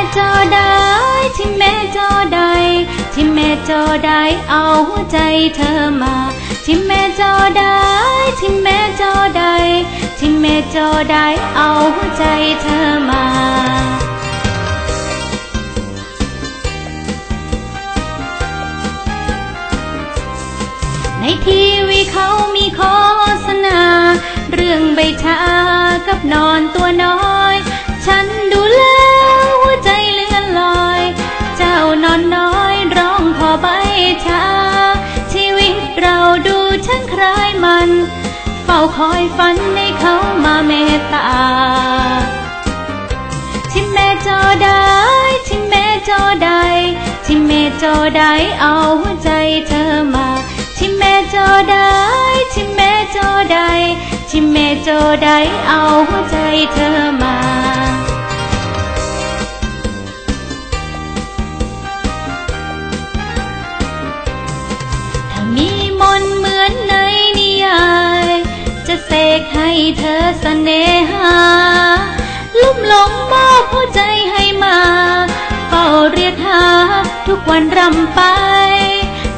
ชิมแม่จอได้ชิมแม่จอได้ชิมแม่จอได้เอาหัวใจเธอมาชิมแม่จอได้ชิมแม่จอได้ชิมแม่จอได้เอาหัวใจเธอมาในที่ ดูช่างคล้ายมัน เฝ้าคอยฝันให้เขามาเมตตาชิมแม่จอได้ชิมแม่จอได้ชิมแม่จอได้เอาหัวใจเธอมาชิมแม่จอได้ชิมแม่จอได้ชิมแม่จอได้เอาหัวใจเธอมา เธอเสน่หา ลุ่มหลงมอบหัวใจให้มาเฝ้าเรียกหาทุกวันรำไป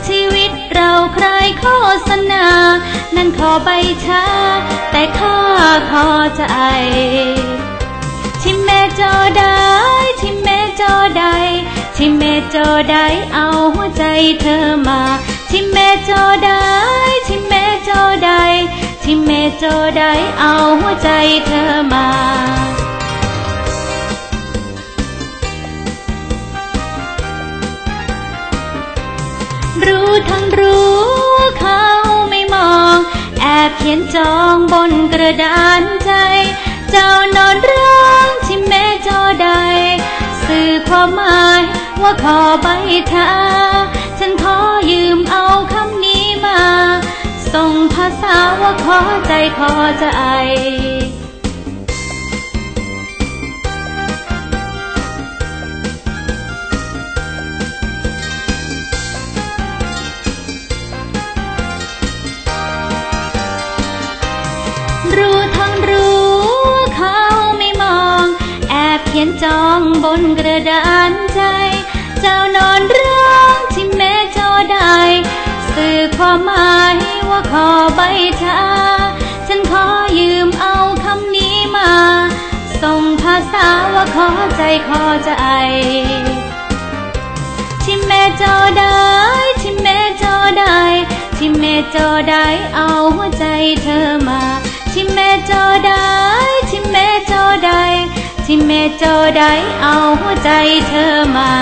ชีวิตเราใครโฆษณา นั้นขอใบชา แต่ข้าขอใจชิมแม่จอได้ชิมแม่จอได้ชิมแม่จอได้เอาหัวใจเธอมาชิมแม่จอได้ชิมแม่จอได้ ชิมแม่จได้เอาหัวใจเธอมารู้ทั้งรู้ว่าเขาไม่มอง แอบเขียนจองบนกระดานใจ เจ้านอนร้องที่แม่จอใด สื่อความหมายว่าขอใบชา ว่าขอใจขอใจรู้ทั้งรู้เขาไม่มอง แอบเขียนจองบนกระดานใจ เจ้านอนร้องที่แม่จอได้ สื่อความหมาย ใบชาฉันขอยืมเอาคำนี้มา ส่งภาษาว่าขอใจขอใจชิมแม่จอได้ชิมแม่จอได้ชิมแม่จอได้เอาหัวใจเธอมาชิมแม่จอได้ชิมแม่จอได้ชิมแม่จอได้เอาหัวใจเธอมา